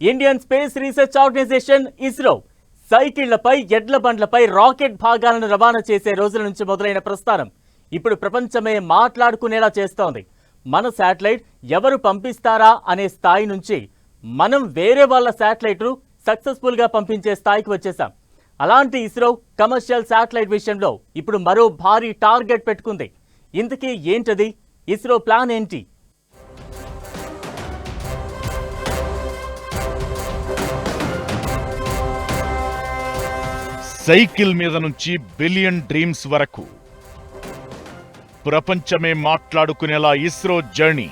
Indian space research organisation ISRO సైకిళ్ళపై ఎడ్ల బండ్లపై rocket భాగాలను రవాణా చేసే రోజుల నుంచి మొదలైన ప్రస్థానం ఇప్పుడు ప్రపంచమే మాట్లాడుకునేలా చేస్తోంది. మన శాటిలైట్ ఎవరు పంపిస్తారా అనే స్థాయి నుంచి మనం వేరే వాళ్ళ శాటిలైట్ను సక్సెస్ఫుల్గా పంపించే స్థాయికి వచ్చేసాం. అలాంటి ఇస్రో కమర్షియల్ శాటిలైట్ విషయంలో ఇప్పుడు మరో భారీ టార్గెట్ పెట్టుకుంది. ఇంతకీ ఏంటది? ఇస్రో ప్లాన్ ఏంటి? సైకిల్ మీద నుంచి బిలియన్ డ్రీమ్స్ వరకు ప్రపంచమే మాట్లాడుకునేలా ఇస్రో జర్నీ.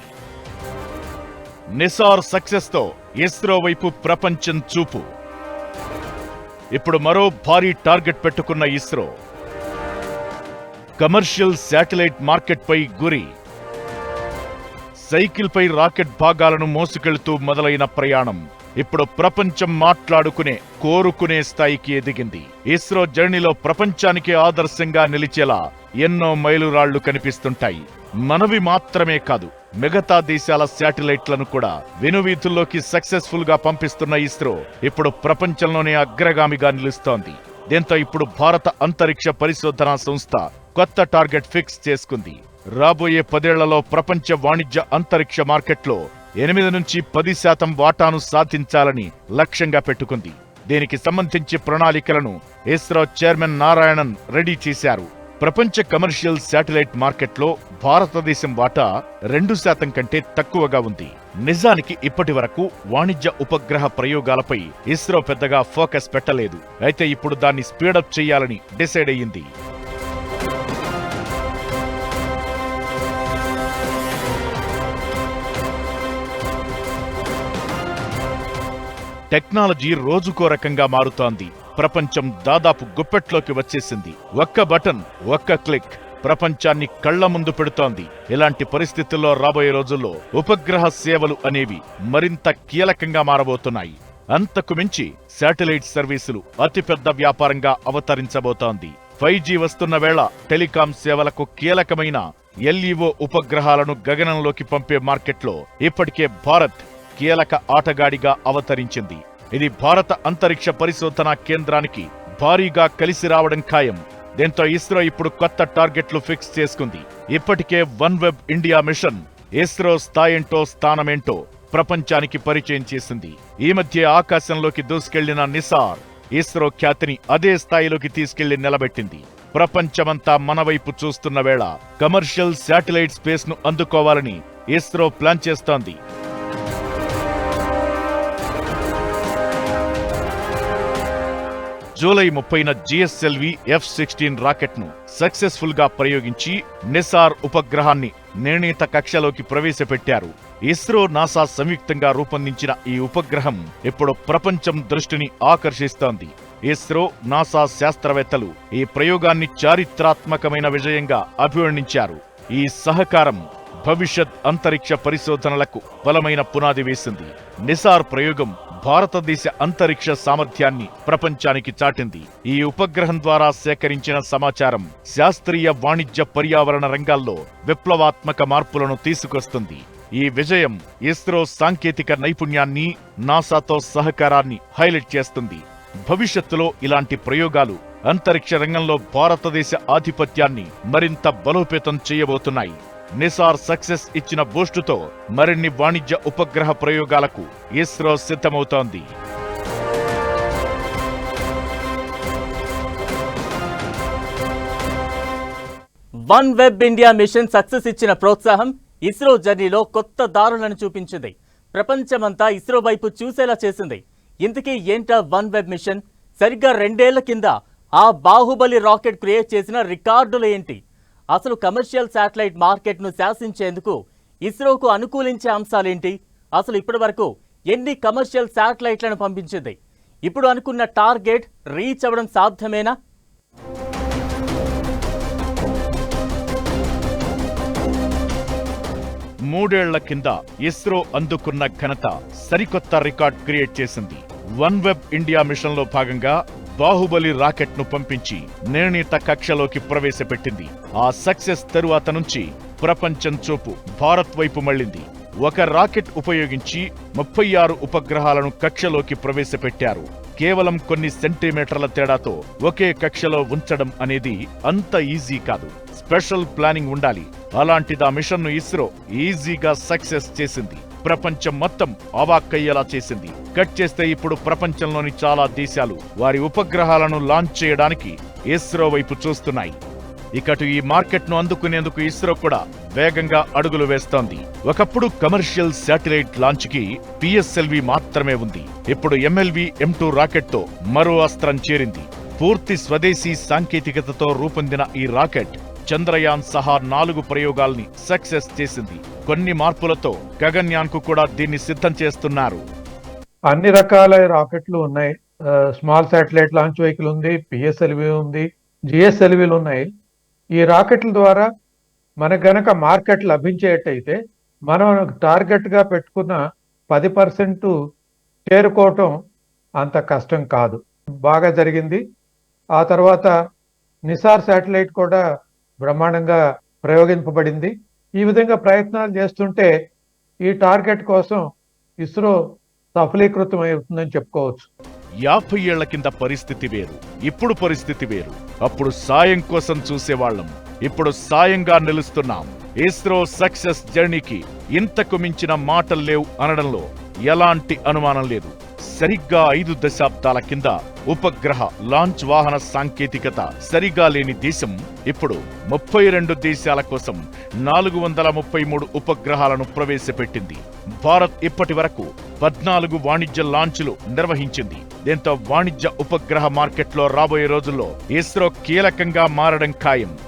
నిసార్ సక్సెస్తో ఇస్రో వైపు ప్రపంచం చూపు. ఇప్పుడు మరో భారీ టార్గెట్ పెట్టుకున్న ఇస్రో. కమర్షియల్ శాటిలైట్ మార్కెట్ పై గురి. సైకిల్పై రాకెట్ భాగాలను మోసుకెళ్తూ మొదలైన ప్రయాణం. ఇప్పుడు ప్రపంచం మాట్లాడుకునే కోరుకునే స్థాయికి ఎదిగింది. ఇస్రో జర్నీలో ప్రపంచానికి ఆదర్శంగా నిలిచేలా ఎన్నో మైలురాళ్ళు కనిపిస్తుంటాయి. మనవి మాత్రమే కాదు మిగతా దేశాల శాటిలైట్లను కూడా వెనువీధుల్లోకి సక్సెస్ఫుల్గా పంపిస్తున్న ఇస్రో ఇప్పుడు ప్రపంచంలోనే అగ్రగామిగా నిలుస్తోంది. దీంతో ఇప్పుడు భారత అంతరిక్ష పరిశోధనా సంస్థ కొత్త టార్గెట్ ఫిక్స్ చేసుకుంది. రాబోయే పదేళ్ళలో ప్రపంచ వాణిజ్య అంతరిక్ష మార్కెట్లో ఎనిమిది నుంచి పది శాతం వాటాను సాధించాలని లక్ష్యంగా పెట్టుకుంది. దీనికి సంబంధించి ప్రణాళికలను ఇస్రో చైర్మన్ నారాయణన్ రెడీ చేశారు. ప్రపంచ కమర్షియల్ శాటిలైట్ మార్కెట్లో భారతదేశం వాటా రెండు శాతం కంటే తక్కువగా ఉంది. నిజానికి ఇప్పటి వరకు వాణిజ్య ఉపగ్రహ ప్రయోగాలపై ఇస్రో పెద్దగా ఫోకస్ పెట్టలేదు. అయితే ఇప్పుడు దాన్ని స్పీడప్ చేయాలని డిసైడ్ అయ్యింది. టెక్నాలజీ రోజుకో రకంగా మారుతోంది. ప్రపంచం దాదాపు గుప్పెట్లోకి వచ్చేసింది. ఒక్క బటన్ ఒక్క క్లిక్ ప్రపంచాన్ని కళ్ళ ముందు పెడుతోంది. ఇలాంటి పరిస్థితుల్లో రాబోయే రోజుల్లో ఉపగ్రహ సేవలు అనేవి మరింత కీలకంగా మారబోతున్నాయి. అంతకు మించి శాటిలైట్ సర్వీసులు అతిపెద్ద వ్యాపారంగా అవతరించబోతోంది. ఫైవ్ జీ వస్తున్న వేళ టెలికాం సేవలకు కీలకమైన ఎల్ఈఓ ఉపగ్రహాలను గగనంలోకి పంపే మార్కెట్లో ఇప్పటికే భారత్ కీలక ఆటగాడిగా అవతరించింది. ఇది భారత అంతరిక్ష పరిశోధనా కేంద్రానికి భారీగా కలిసి రావడం ఖాయం. దీంతో ఇస్రో ఇప్పుడు కొత్త టార్గెట్లు ఫిక్స్ చేసుకుంది. ఇప్పటికే one web India mission ISRO స్థాయేంటో స్థానమేంటో ప్రపంచానికి పరిచయం చేసింది. ఈ మధ్య ఆకాశంలోకి దూసుకెళ్ళిన నిసార్ ఇస్రో ఖ్యాతిని అదే స్థాయిలోకి తీసుకెళ్ళి నిలబెట్టింది. ప్రపంచమంతా మనవైపు చూస్తున్న వేళ కమర్షియల్ శాటిలైట్ స్పేస్ను అందుకోవాలని ఇస్రో ప్లాన్ చేస్తోంది. జూలై ముప్పైన జిఎస్ఎల్వి ఎఫ్ సిక్స్టీన్ రాకెట్ను సక్సెస్ఫుల్గా ప్రయోగించి నిసార్ ఉపగ్రహాన్ని నిర్ణీత కక్షలోకి ప్రవేశపెట్టారు. ఇస్రో నాసా సంయుక్తంగా రూపొందించిన ఈ ఉపగ్రహం ఇప్పుడు ప్రపంచం దృష్టిని ఆకర్షిస్తోంది. ఇస్రో నాసా శాస్త్రవేత్తలు ఈ ప్రయోగాన్ని చారిత్రాత్మకమైన విజయంగా అభివర్ణించారు. ఈ సహకారం భవిష్యత్ అంతరిక్ష పరిశోధనలకు బలమైన పునాది వేసింది. నిసార్ ప్రయోగం భారతదేశ అంతరిక్ష సామర్థ్యాన్ని ప్రపంచానికి చాటింది. ఈ ఉపగ్రహం ద్వారా సేకరించిన సమాచారం శాస్త్రీయ వాణిజ్య పర్యావరణ రంగాల్లో విప్లవాత్మక మార్పులను తీసుకొస్తుంది. ఈ విజయం ఇస్రో సాంకేతిక నైపుణ్యాన్ని నాసాతో సహకారాన్ని హైలైట్ చేస్తుంది. భవిష్యత్తులో ఇలాంటి ప్రయోగాలు అంతరిక్ష రంగంలో భారతదేశ ఆధిపత్యాన్ని మరింత బలోపేతం చేయబోతున్నాయి. నిసార్ సక్సెస్ ఇచ్చిన బూస్టుతో మరిన్ని వాణిజ్య ఉపగ్రహ ప్రయోగాలకు ఇస్రో సిద్ధమవుతోంది. One web India mission success ఇచ్చిన ప్రోత్సాహం ఇస్రో జర్నీలో కొత్త దారులను చూపించింది. ప్రపంచమంతా ఇస్రో వైపు చూసేలా చేసింది. ఇంతకీ ఏంటా వన్ వెబ్ మిషన్? సరిగ్గా రెండేళ్ళ కింద ఆ బాహుబలి రాకెట్ క్రియేట్ చేసిన రికార్డులు ఏంటి? అసలు కమర్షియల్ శాటిలైట్ మార్కెట్ను శాసించేందుకు ఇస్రోకు అనుకూలించే అంశాలేంటి? అసలు ఇప్పటి వరకు ఎన్ని కమర్షియల్ శాటిలైట్లను పంపించింది? ఇప్పుడు అనుకున్న టార్గెట్ రీచ్ అవ్వడం సాధ్యమేనా? మూడేళ్ళ కింద ఇస్రో అందుకున్న ఘనత సరికొత్త రికార్డ్ క్రియేట్ చేసింది. వన్ వెబ్ ఇండియా మిషన్లో భాగంగా బాహుబలి రాకెట్ను పంపించి నిర్ణీత కక్షలోకి ప్రవేశపెట్టింది. ఆ సక్సెస్ తరువాత నుంచి ప్రపంచం చూపు భారత్ వైపు మళ్ళింది. ఒక రాకెట్ ఉపయోగించి ముప్పై ఆరు ఉపగ్రహాలను కక్షలోకి ప్రవేశపెట్టారు. కేవలం కొన్ని సెంటీమీటర్ల తేడాతో ఒకే కక్షలో ఉంచడం అనేది అంత ఈజీ కాదు. స్పెషల్ ప్లానింగ్ ఉండాలి. అలాంటిది ఆ మిషన్ను ఇస్రో ఈజీగా సక్సెస్ చేసింది. ప్రపంచం మొత్తం అవాక్కయ్యేలా చేసింది. కట్ చేస్తే ఇప్పుడు ప్రపంచంలోని చాలా దేశాలు వారి ఉపగ్రహాలను లాంచ్ చేయడానికి ఇస్రో వైపు చూస్తున్నాయి. ఇకటు ఈ మార్కెట్ను అందుకునేందుకు ఇస్రో కూడా వేగంగా అడుగులు వేస్తోంది. ఒకప్పుడు కమర్షియల్ శాటిలైట్ లాంచ్కి పిఎస్ఎల్వి మాత్రమే ఉంది. ఇప్పుడు ఎంఎల్వి ఎం టూ రాకెట్తో మరో అస్త్రం చేరింది. పూర్తి స్వదేశీ సాంకేతికతతో రూపొందిన ఈ రాకెట్ చంద్రయాన్ సహా నాలుగు ప్రయోగాల్ని సక్సెస్ చేసింది. కొన్ని మార్పులతో గగన్యాన్కు కూడా దీన్ని సిద్ధం చేస్తున్నారు. అన్ని రకాల రాకెట్లు ఉన్నాయి. స్మాల్ శాటిలైట్ లాంచ్ వెహికల్ ఉంది పిఎస్ఎల్వి ఉంది జిఎస్ఎల్వీలు ఉన్నాయి. ఈ రాకెట్ల ద్వారా మనకు గనక మార్కెట్ లభించేటైతే మనం టార్గెట్గా పెట్టుకున్న పది పర్సెంట్ చేరుకోవటం అంత కష్టం కాదు. బాగా జరిగింది. ఆ తర్వాత నిసార్ శాటిలైట్ కూడా బ్రహ్మాండంగా ప్రయోగింపబడింది. ఈ విధంగా ప్రయత్నాలు చేస్తుంటే ఈ టార్గెట్ కోసం ఇస్రో సఫలీకృతం అవుతుందని చెప్పుకోవచ్చు. యాభై ఏళ్ళ కింద పరిస్థితి వేరు. ఇప్పుడు పరిస్థితి వేరు. అప్పుడు సాయం కోసం చూసేవాళ్ళం. ఇప్పుడు సాయంగా నిలుస్తున్నాం. ఇస్రో సక్సెస్ జర్నీకి ఇంతకు మించిన మాటలు లేవు అనడంలో ఎలాంటి అనుమానం లేదు. సరిగ్గా ఐదు దశాబ్దాల కింద ఉపగ్రహ లాంచ్ వాహన సాంకేతికత సరిగా లేని దేశం ఇప్పుడు ముప్పై రెండు దేశాల కోసం నాలుగు వందల ముప్పై మూడు ఉపగ్రహాలను ప్రవేశపెట్టింది. భారత్ ఇప్పటి వరకు పద్నాలుగు వాణిజ్య లాంచ్లు నిర్వహించింది. దీంతో వాణిజ్య ఉపగ్రహ మార్కెట్లో రాబోయే రోజుల్లో ఇస్రో కీలకంగా మారడం ఖాయం.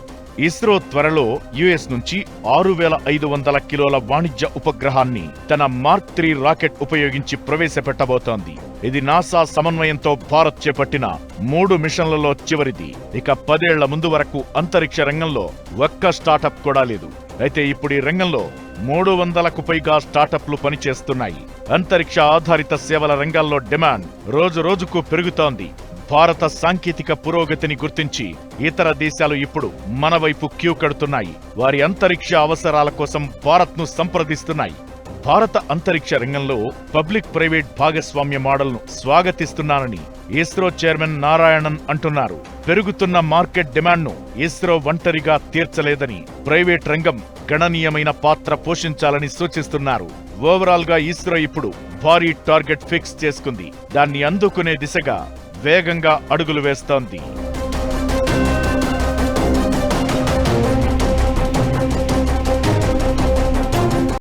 ఇస్రో త్వరలో యుఎస్ నుంచి ఆరు వేల ఐదు వందల కిలోల వాణిజ్య ఉపగ్రహాన్ని తన మార్క్ త్రీ రాకెట్ ఉపయోగించి ప్రవేశపెట్టబోతోంది. ఇది నాసా సమన్వయంతో భారత్ చేపట్టిన మూడు మిషన్లలో చివరిది. ఇక పదేళ్ళ ముందు వరకు అంతరిక్ష రంగంలో ఒక్క స్టార్టప్ కూడా లేదు. అయితే ఇప్పుడు ఈ రంగంలో మూడు వందలకు పైగా స్టార్టప్లు పనిచేస్తున్నాయి. అంతరిక్ష ఆధారిత సేవల రంగాల్లో డిమాండ్ రోజు రోజుకు పెరుగుతోంది. భారత సాంకేతిక పురోగతిని గుర్తించి ఇతర దేశాలు ఇప్పుడు మన వైపు క్యూ కడుతున్నాయి. వారి అంతరిక్ష అవసరాల కోసం భారత్ను సంప్రదిస్తున్నాయి. భారత అంతరిక్ష రంగంలో పబ్లిక్ ప్రైవేట్ భాగస్వామ్య మోడల్ను స్వాగతిస్తున్నానని ఇస్రో చైర్మన్ నారాయణన్ అంటున్నారు. పెరుగుతున్న మార్కెట్ డిమాండ్ను ఇస్రో ఒంటరిగా తీర్చలేదని ప్రైవేట్ రంగం గణనీయమైన పాత్ర పోషించాలని సూచిస్తున్నారు. ఓవరాల్గా ఇస్రో ఇప్పుడు భారీ టార్గెట్ ఫిక్స్ చేసుకుంది. దాన్ని అందుకునే దిశగా వేగంగా అడుగులు వేస్తోంది.